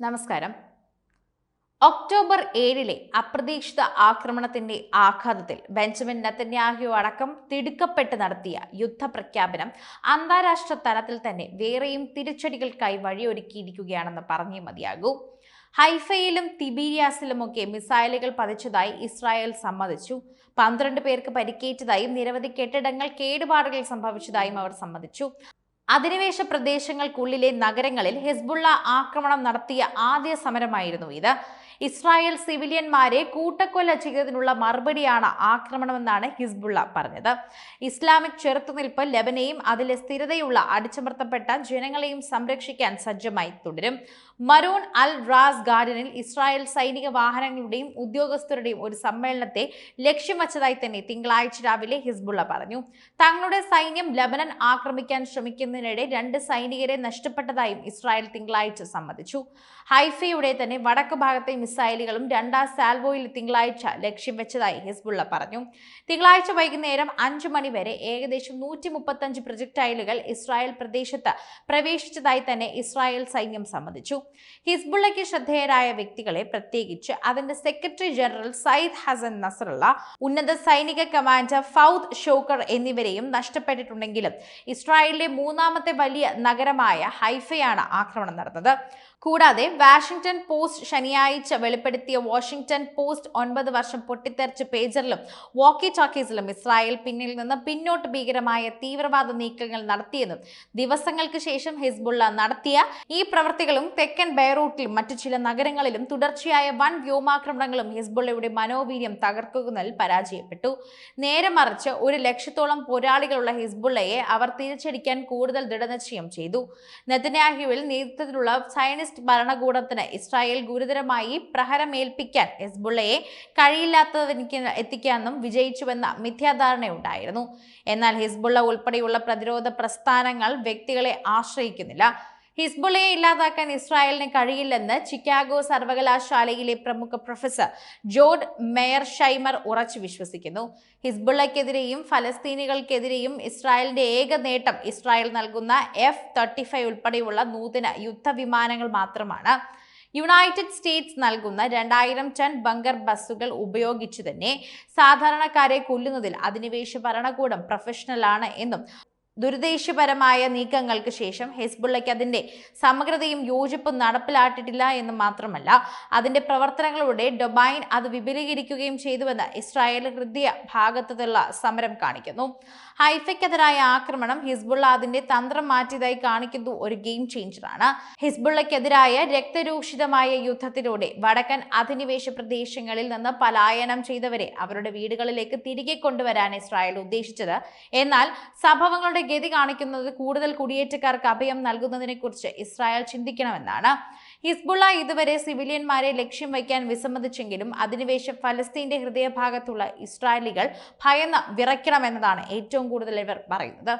നമസ്കാരം. ഒക്ടോബർ ഏഴിലെ അപ്രതീക്ഷിത ആക്രമണത്തിന്റെ ആഘാതത്തിൽ ബെഞ്ചമിൻ നത്തന്യാഹു അടക്കം തിടുക്കപ്പെട്ട് നടത്തിയ യുദ്ധപ്രഖ്യാപനം അന്താരാഷ്ട്ര തലത്തിൽ തന്നെ വേറെയും തിരിച്ചടികൾക്കായി വഴിയൊരുക്കിയിരിക്കുകയാണെന്ന് പറഞ്ഞേ മതിയാകൂ. ഹൈഫയിലും തിബീരിയാസിലുമൊക്കെ മിസൈലുകൾ പതിച്ചതായി ഇസ്രായേൽ സമ്മതിച്ചു. പന്ത്രണ്ട് പേർക്ക് പരിക്കേറ്റതായും നിരവധി കെട്ടിടങ്ങൾ കേടുപാടുകൾ സംഭവിച്ചതായും അവർ സമ്മതിച്ചു. അധിനിവേശ പ്രദേശങ്ങൾക്കുള്ളിലെ നഗരങ്ങളിൽ ഹിസ്ബുള്ള ആക്രമണം നടത്തിയ ആദ്യ സമരമായിരുന്നു ഇത്. ഇസ്രായേൽ സിവിലിയന്മാരെ കൂട്ടക്കൊല ചെയ്തതിനുള്ള മറുപടിയാണ് ആക്രമണമെന്നാണ് ഹിസ്ബുള്ള പറഞ്ഞത്. ഇസ്ലാമിക് ചെറുത്തുനിൽപ്പ് ലബനെയും അതിലെ സ്ഥിരതയുള്ള അടിച്ചമർത്തപ്പെട്ട ജനങ്ങളെയും സംരക്ഷിക്കാൻ സജ്ജമായി തുടരും. മറൂൺ അൽ റാസ് ഗാർഡനിൽ ഇസ്രായേൽ സൈനിക വാഹനങ്ങളുടെയും ഉദ്യോഗസ്ഥരുടെയും ഒരു സമ്മേളനത്തെ ലക്ഷ്യം വച്ചതായി തന്നെ തിങ്കളാഴ്ച രാവിലെ ഹിസ്ബുള്ള പറഞ്ഞു. തങ്ങളുടെ സൈന്യം ലബനൻ ആക്രമിക്കാൻ ശ്രമിക്കുന്നതിനിടെ രണ്ട് സൈനികരെ നഷ്ടപ്പെട്ടതായും ഇസ്രായേൽ തിങ്കളാഴ്ച സമ്മതിച്ചു. ഹൈഫയുടെ തന്നെ വടക്ക് ഭാഗത്തെ മിസൈലുകളും രണ്ടാം സാൽവോയിൽ തിങ്കളാഴ്ച ലക്ഷ്യം വെച്ചതായി ഹിസ്ബുള്ള പറഞ്ഞു. തിങ്കളാഴ്ച വൈകുന്നേരം അഞ്ചു മണി വരെ ഏകദേശം നൂറ്റി മുപ്പത്തഞ്ച് പ്രൊജക്ടൈലുകൾ ഇസ്രായേൽ പ്രദേശത്ത് പ്രവേശിച്ചതായി തന്നെ ഇസ്രായേൽ സൈന്യം സമ്മതിച്ചു. ഹിസ്ബുള്ളയ്ക്ക് ശ്രദ്ധേയരായ വ്യക്തികളെ പ്രത്യേകിച്ച് അതിന്റെ secretary general Sayyid Hassan Nasrallah ഉന്നത സൈനിക കമാൻഡർ ഫൗദ് ഷോക്കർ എന്നിവരെയും നഷ്ടപ്പെട്ടിട്ടുണ്ടെങ്കിലും ഇസ്രായേലിലെ മൂന്നാമത്തെ വലിയ നഗരമായ ഹൈഫയാണ് ആക്രമണം നടന്നത്. കൂടാതെ വാഷിംഗ്ടൺ പോസ്റ്റ് ശനിയാഴ്ച വെളിപ്പെടുത്തിയ വാഷിംഗ്ടൺ പോസ്റ്റ് ഒൻപത് വർഷം പൊട്ടിത്തെറിച്ച പേജറിലും വാക്കി ടോക്കീസിലും ഇസ്രായേൽ പിന്നിൽ നിന്ന് പിന്നോട്ട് ഭീകരമായ തീവ്രവാദ നീക്കങ്ങൾ നടത്തിയെന്നും ദിവസങ്ങൾക്ക് ശേഷം ഹിസ്ബുള്ള നടത്തിയ ഈ പ്രവൃത്തികളും തെക്കൻ ബെയ്റൂട്ടിലും മറ്റു ചില നഗരങ്ങളിലും തുടർച്ചയായ വൻ വ്യോമാക്രമണങ്ങളും ഹിസ്ബുള്ളയുടെ മനോവീര്യം തകർക്കുന്നതിൽ പരാജയപ്പെട്ടു. നേരെ മറിച്ച് ഒരു ലക്ഷത്തോളം പോരാളികളുള്ള ഹിസ്ബുള്ളയെ അവർ തിരിച്ചടിക്കാൻ കൂടുതൽ ദൃഢനിശ്ചയം ചെയ്തു. നെതന്യാഹുവിൽ നേതൃത്വത്തിലുള്ള സയനിസ്റ്റ് ഭരണകൂടത്തിന് ഇസ്രായേൽ ഗുരുതരമായി പ്രഹരമേൽപ്പിക്കാൻ ഹെസ്ബുള്ളയെ കഴിയില്ലാത്തതിനിക്ക് എത്തിക്കാനും വിജയിച്ചുവെന്ന മിഥ്യാധാരണയുണ്ടായിരുന്നു. എന്നാൽ ഹിസ്ബുള്ള ഉൾപ്പെടെയുള്ള പ്രതിരോധ പ്രസ്ഥാനങ്ങൾ വ്യക്തികളെ ആശ്രയിക്കുന്നില്ല. ഹിസ്ബുള്ളയെ ഇല്ലാതാക്കാൻ ഇസ്രായേലിന് കഴിയില്ലെന്ന് ചിക്കാഗോ സർവകലാശാലയിലെ പ്രമുഖ പ്രൊഫസർ ജോർഡ് മേയർ ഷൈമർ ഉറച്ചു വിശ്വസിക്കുന്നു. ഹിസ്ബുള്ളക്കെതിരെയും ഫലസ്തീനികൾക്കെതിരെയും ഇസ്രായേലിന്റെ ഏക നേട്ടം ഇസ്രായേൽ നൽകുന്ന എഫ് തേർട്ടി ഫൈവ് ഉൾപ്പെടെയുള്ള നൂതന യുദ്ധവിമാനങ്ങൾ മാത്രമാണ്. യുണൈറ്റഡ് സ്റ്റേറ്റ്സ് നൽകുന്ന രണ്ടായിരം ടൺ ബങ്കർ ബസ്സുകൾ ഉപയോഗിച്ച് തന്നെ സാധാരണക്കാരെ കൊല്ലുന്നതിൽ അധിനിവേശ ഭരണകൂടം പ്രൊഫഷണലാണ് എന്നും ദുരുദ്ദേശപരമായ നീക്കങ്ങൾക്ക് ശേഷം ഹെസ്ബുള്ളയ്ക്ക് അതിന്റെ സമഗ്രതയും യോജിപ്പും നടപ്പിലാട്ടിട്ടില്ല എന്ന് മാത്രമല്ല അതിന്റെ പ്രവർത്തനങ്ങളുടെ ഡൊബൈൻ അത് വിപുലീകരിക്കുകയും ചെയ്തുവെന്ന് ഇസ്രായേൽ ഹൃദയ ഭാഗത്തുള്ള സമരം കാണിക്കുന്നു. ഹൈഫയ്ക്കെതിരായ ആക്രമണം ഹിസ്ബുള്ള അതിന്റെ തന്ത്രം മാറ്റിയതായി കാണിക്കുന്നു ഒരു ഗെയിം ചേഞ്ചറാണ്. ഹിസ്ബുള്ളയ്ക്കെതിരായ രക്തരൂഷിതമായ യുദ്ധത്തിലൂടെ വടക്കൻ അധിനിവേശ പ്രദേശങ്ങളിൽ നിന്ന് പലായനം ചെയ്തവരെ അവരുടെ വീടുകളിലേക്ക് തിരികെ കൊണ്ടുവരാൻ ഇസ്രായേൽ ഉദ്ദേശിച്ചത്. എന്നാൽ സംഭവങ്ങളുടെ ഗതി കാണിക്കുന്നത് കൂടുതൽ കുടിയേറ്റക്കാർക്ക് അഭയം നൽകുന്നതിനെക്കുറിച്ച് ഇസ്രായേൽ ചിന്തിക്കണമെന്നാണ്. ഹിസ്ബുള്ള ഇതുവരെ സിവിലിയന്മാരെ ലക്ഷ്യം വയ്ക്കാൻ വിസമ്മതിച്ചെങ്കിലും അധിനിവേശ ഫലസ്തീന്റെ ഹൃദയഭാഗത്തുള്ള ഇസ്രായേലികൾ ഭയന്ന് വിറയ്ക്കണമെന്നതാണ് ഏറ്റവും കൂടുതൽ ഇവർ പറയുന്നത്.